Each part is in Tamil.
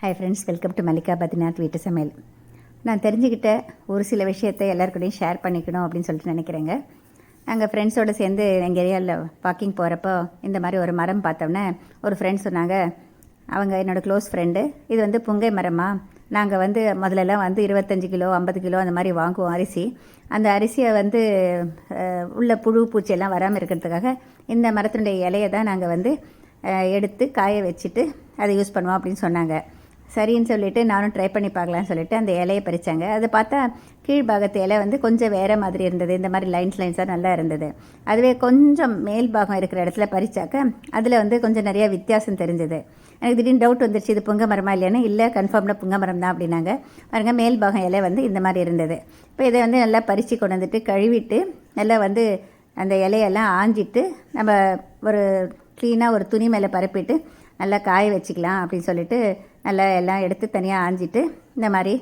Hi friends welcome to Mallika Badrinath வீட்டு சமையல் நான் தெரிஞ்சுக்கிட்ட ஒரு சில விஷயத்தை எல்லாருக்கூடையும் ஷேர் பண்ணிக்கணும் அப்படின்னு சொல்லிட்டு நினைக்கிறேங்க. நாங்கள் ஃப்ரெண்ட்ஸோடு சேர்ந்து எங்கள் ஏரியாவில் வாக்கிங் போகிறப்போ இந்த மாதிரி ஒரு மரம் பார்த்தோன்னே ஒரு ஃப்ரெண்ட் சொன்னாங்க அவங்க என்னோடய க்ளோஸ் ஃப்ரெண்டு இது வந்து புங்கை மரமாக நாங்கள் வந்து முதல்லலாம் வந்து இருபத்தஞ்சி கிலோ ஐம்பது கிலோ அந்த மாதிரி வாங்குவோம் அரிசி. அந்த அரிசியை வந்து உள்ள புழு பூச்சியெல்லாம் வராமல் இருக்கிறதுக்காக இந்த மரத்தினுடைய இலையை தான் நாங்கள் வந்து எடுத்து காய வச்சுட்டு அதை யூஸ் பண்ணுவோம் அப்படின்னு சொன்னாங்க. சரின்னு சொல்லிவிட்டு நானும் ட்ரை பண்ணி பார்க்கலான்னு சொல்லிட்டு அந்த இலையை பறித்தாங்க அதை பார்த்தா கீழ்பாகத்து இலை வந்து கொஞ்சம் வேறு மாதிரி இருந்தது. இந்த மாதிரி லைன்ஸ் லைன்ஸாக நல்லா இருந்தது. அதுவே கொஞ்சம் மேல் பாகம் இருக்கிற இடத்துல பறித்தாக்க அதில் வந்து கொஞ்சம் நிறைய வித்தியாசம் தெரிஞ்சது. எனக்கு திடீர்னு டவுட் வந்துருச்சு இது புங்க மரமா இல்லையான்னு? இல்லை கன்ஃபார்மில் புங்க மரம் தான் அப்படின்னாங்க. பாருங்க மேல் பாகம் இலை வந்து இந்த மாதிரி இருந்தது. இப்போ இதை வந்து நல்லா பறித்து கொண்டு வந்துட்டு கழுவிட்டு நல்லா வந்து அந்த இலையெல்லாம் ஆஞ்சிட்டு நம்ம ஒரு க்ளீனாக ஒரு துணி மேலே பரப்பிட்டு நல்லா காய வச்சுக்கலாம் அப்படின்னு சொல்லிட்டு நல்லா எல்லாம் எடுத்து தனியாக ஆஞ்சிட்டு இந்த மாதிரி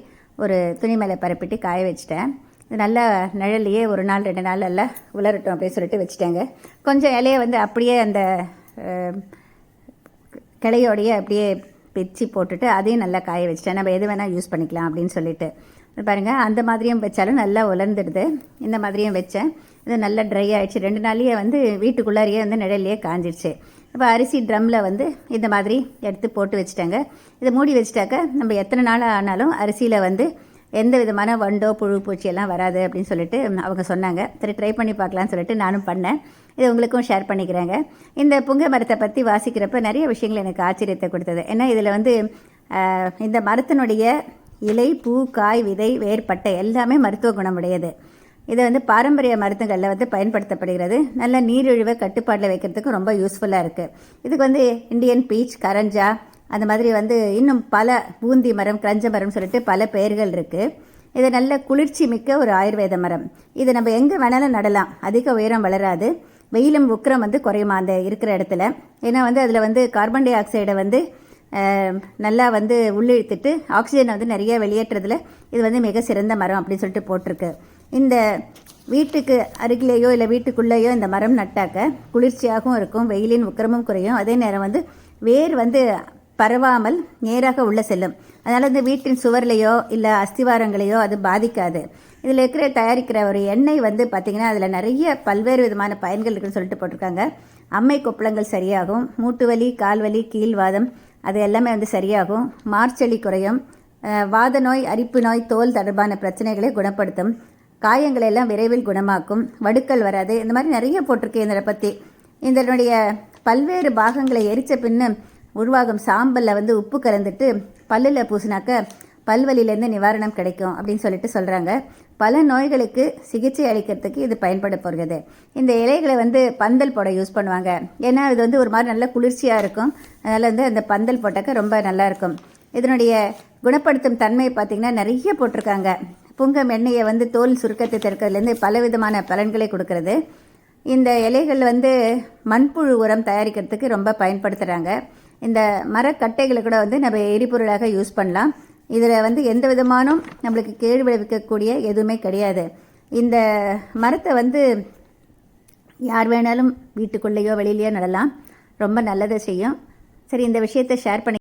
ஒரு துணி மேலே பரப்பிட்டு காய வச்சிட்டேன். இது நல்லா நிழல்லையே ஒரு நாள் ரெண்டு நாள் நல்லா உலரட்டும் அப்படின்னு சொல்லிட்டு வச்சுட்டேங்க. கொஞ்சம் இலையை வந்து அப்படியே அந்த கிளையோடையே அப்படியே பிச்சு போட்டுட்டு அதையும் நல்லா காய வச்சிட்டேன். நம்ம எது வேணால் யூஸ் பண்ணிக்கலாம் அப்படின்னு சொல்லிட்டு. பாருங்கள் அந்த மாதிரியும் வச்சாலும் நல்லா உலர்ந்துடுது. இந்த மாதிரியும் வச்சேன். இது நல்லா ட்ரை ஆகிடுச்சு ரெண்டு நாள்லேயே வந்து வீட்டுக்குள்ளாரியே வந்து நிழல்லையே காஞ்சிடுச்சு இப்போ அரிசி ட்ரம்மில் வந்து இந்த மாதிரி எடுத்து போட்டு வச்சுட்டாங்க. இதை மூடி வச்சுட்டாக்க நம்ம எத்தனை நாள் ஆனாலும் அரிசியில் வந்து எந்த விதமான வண்டோ புழு பூச்சி எல்லாம் வராது அப்படின்னு சொல்லிட்டு அவங்க சொன்னாங்க. சரி ட்ரை பண்ணி பார்க்கலான்னு சொல்லிட்டு நானும் பண்ணேன். இது உங்களுக்கும் ஷேர் பண்ணிக்கிறேங்க. இந்த புங்க மரத்தை பற்றி வாசிக்கிறப்ப நிறைய விஷயங்கள் எனக்கு ஆச்சரியத்தை கொடுத்தது. ஏன்னா இதில் வந்து இந்த மரத்தினுடைய இலை பூ காய் விதை வேர்பட்டை எல்லாமே மருத்துவ குணமுடையது. இது வந்து பாரம்பரிய மருந்துகளில் வந்து பயன்படுத்தப்படுகிறது. நல்ல நீரிழிவை கட்டுப்பாட்டில் வைக்கிறதுக்கு ரொம்ப யூஸ்ஃபுல்லாக இருக்குது இதுக்கு வந்து இந்தியன் பீச் கரஞ்சா அந்த மாதிரி வந்து இன்னும் பல பூந்தி மரம் கிரஞ்ச மரம் சொல்லிட்டு பல பெயர்கள் இருக்குது இது நல்ல குளிர்ச்சி மிக்க ஒரு ஆயுர்வேத மரம். இது நம்ம எங்கே வேணாலும் நடலாம். அதிக உயரம் வளராது. வெயிலும் உக்கிரம் வந்து குறையுமா அந்த இருக்கிற இடத்துல. ஏன்னா வந்து அதில் வந்து கார்பன் டை ஆக்சைடை வந்து நல்லா வந்து உள்ளிழுத்துட்டு ஆக்சிஜனை வந்து நிறைய வெளியேற்றுறதுல இது வந்து மிக சிறந்த மரம் அப்படின்னு சொல்லிட்டு போட்டிருக்கு. இந்த வீட்டுக்கு அருகிலேயோ இல்லை வீட்டுக்குள்ளேயோ இந்த மரம் நட்டாக்க குளிர்ச்சியாகவும் இருக்கும் வெயிலின் உக்கிரமும் குறையும். அதே நேரம் வந்து வேர் வந்து பரவாமல் நேராக உள்ளே செல்லும். அதனால் இந்த வீட்டின் சுவர்லேயோ இல்லை அஸ்திவாரங்களையோ அது பாதிக்காது. இதில் இருக்கிற தயாரிக்கிற ஒரு எண்ணெய் வந்து பார்த்திங்கன்னா அதில் நிறைய பல்வேறு விதமான பயன்கள் இருக்குன்னு சொல்லிட்டு போட்டிருக்காங்க. அம்மை கொப்பளங்கள் சரியாகும். மூட்டு வலி கால்வலி கீழ்வாதம் அது எல்லாமே வந்து சரியாகும். மார்ச்சளி குறையும். வாத நோய் அரிப்பு நோய் தோல் தொடர்பான பிரச்சனைகளை குணப்படுத்தும். காயங்களை எல்லாம் விரைவில் குணமாக்கும். வடுக்கல் வராது. இந்த மாதிரி நிறைய போட்டிருக்கு இதை பற்றி இதனுடைய பல்வேறு பாகங்களை எரிச்ச பின்ன உருவாகும் சாம்பலில் வந்து உப்பு கலந்துட்டு பல்லில் பூசினாக்க பல்வலியிலேருந்து நிவாரணம் கிடைக்கும் அப்படின்னு சொல்லிட்டு சொல்கிறாங்க பல நோய்களுக்கு சிகிச்சை அளிக்கிறதுக்கு இது பயன்பட போகிறது. இந்த இலைகளை வந்து பந்தல் போட யூஸ் பண்ணுவாங்க. ஏன்னா இது வந்து ஒரு மாதிரி நல்ல குளிர்ச்சியாக இருக்கும். அதனால் வந்து அந்த பந்தல் போட்டாக்க ரொம்ப நல்லா இருக்கும். இதனுடைய குணப்படுத்தும் தன்மை பார்த்திங்கன்னா நிறைய போட்டிருக்காங்க. புங்கம் எண்ணெயை வந்து தோல் சுருக்கத்தை தடுக்கிறதுலேருந்து பலவிதமான பலன்களை கொடுக்கறது. இந்த இலைகள் வந்து மண்புழு உரம் தயாரிக்கிறதுக்கு ரொம்ப பயன்படுத்துகிறாங்க இந்த மரக்கட்டைகளை கூட வந்து நம்ம எரிபொருளாக யூஸ் பண்ணலாம். இதில் வந்து எந்த விதமான நம்மளுக்கு கேடு விளைவிக்கக்கூடிய எதுவுமே கிடையாது. இந்த மரத்தை வந்து யார் வேணாலும் வீட்டுக்குள்ளேயோ வெளியிலையோ நடலாம். ரொம்ப நல்லதை செய்யும். சரி இந்த விஷயத்தை ஷேர் பண்ணி